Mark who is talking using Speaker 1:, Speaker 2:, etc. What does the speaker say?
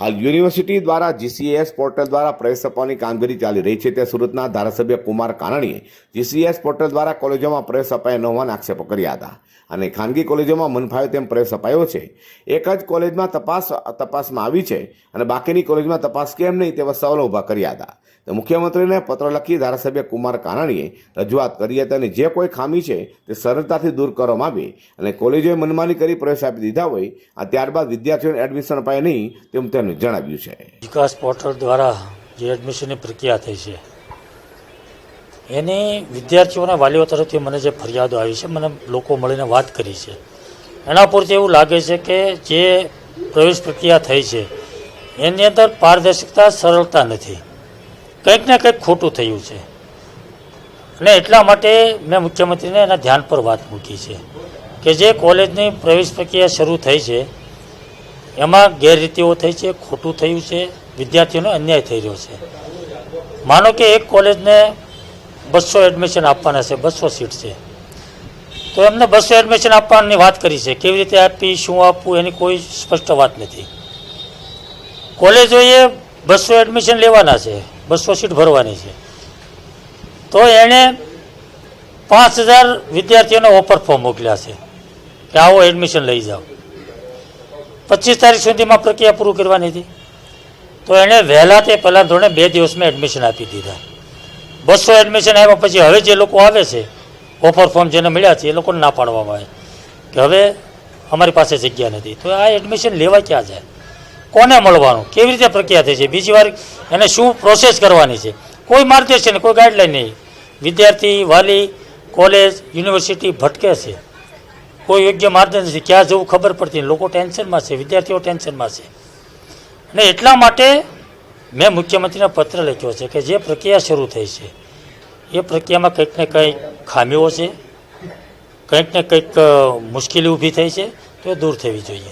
Speaker 1: હાલ યુનિવર્સિટી દ્વારા GCS portal દ્વારા પ્રવેશ આપવાની કામગીરી ચાલી રહી છે. તે સુરતના ધારાસભ્ય કુમાર કાનાણીએ જીસીએસ પોર્ટલ દ્વારા કોલેજોમાં પ્રવેશ અપાયો ન હોવાના આક્ષેપો કર્યા હતા. અને ખાનગી કોલેજોમાં મનફાયો તેમ પ્રવેશ અપાયો છે. એક જ કોલેજમાં તપાસ, તપાસમાં આવી છે અને બાકીની કોલેજમાં તપાસ કેમ નહીં તેવા સવાલો ઊભા કર્યા હતા. તો મુખ્યમંત્રીને પત્ર લખી ધારાસભ્ય કુમાર કાનાણીએ રજૂઆત કરી હતી અને જે કોઈ ખામી છે તે સરળતાથી દૂર કરવામાં આવે અને કોલેજોએ મનમાની કરી પ્રવેશ આપી દીધા હોય, આ ત્યારબાદ વિદ્યાર્થીઓને એડમિશન અપાય નહીં તેમ તેમણે જણાવ્યું છે.
Speaker 2: વિકાસ પોર્ટલ દ્વારા જે એડમિશનની પ્રક્રિયા થઈ છે, એની વિદ્યાર્થીઓના વાલીઓ તરફથી મને જે ફરિયાદો આવી છે, મને લોકો મળીને વાત કરી છે. એના પૂરતી એવું લાગે છે કે જે પ્રવેશ પ્રક્રિયા થઈ છે, એની અંદર પારદર્શકતા સરળતા નથી. કંઈક ને કંઈક ખોટું થયું છે. અને એટલા માટે મેં મુખ્યમંત્રીને એના ધ્યાન પર વાત મૂકી છે કે જે કોલેજની પ્રવેશ પ્રક્રિયા શરૂ થઈ છે એમાં ગેરરીતિઓ થઈ છે, ખોટું થયું છે, વિદ્યાર્થીઓને અન્યાય થઈ રહ્યો છે. માનો કે એક કોલેજને બસો એડમિશન આપવાના છે, બસો સીટ છે. તો એમને બસો એડમિશન આપવાની વાત કરી છે, કેવી રીતે આપી, શું આપવું, એની કોઈ સ્પષ્ટ વાત નથી. કોલેજોએ બસો એડમિશન લેવાના છે, બસો સીટ ભરવાની છે. તો એણે પાંચ હજાર વિદ્યાર્થીઓને ઓફર ફોર્મ મોકલ્યા છે, કે આવો એડમિશન લઈ જાઓ. પચીસ તારીખ સુધીમાં પ્રક્રિયા પૂરું કરવાની હતી. તો એણે વહેલા તે પહેલાં ધોરણે બે દિવસમાં એડમિશન આપી દીધા. બસો એડમિશન આવ્યા પછી હવે જે લોકો આવે છે ઓફર ફોર્મ જેને મળ્યા છે, એ લોકોને ના પાડવામાં આવે. કે હવે અમારી પાસે જગ્યા નથી. તો આ એડમિશન લેવા ક્યાં જાય? કોને મળવાનું? કેવી રીતે પ્રક્રિયા થઈ છે? બીજી વાર એને શું પ્રોસેસ કરવાની છે? કોઈ માર્ગદર્શન, કોઈ ગાઈડલાઈન નહીં. વિદ્યાર્થી વાલી કોલેજ યુનિવર્સિટી ભટકે છે. કોઈ યોગ્ય માર્ગદર્શન નથી. ક્યાં જવું ખબર પડતી. લોકો ટેન્શનમાં છે, વિદ્યાર્થીઓ ટેન્શનમાં છે. અને એટલા માટે મેં મુખ્યમંત્રીને પત્ર લખ્યો છે કે જે પ્રક્રિયા શરૂ થઈ છે, એ પ્રક્રિયામાં કંઈક ને કંઈક ખામીઓ છે, કંઈક ને કંઈક મુશ્કેલી ઊભી થઈ છે, તો એ દૂર થવી જોઈએ.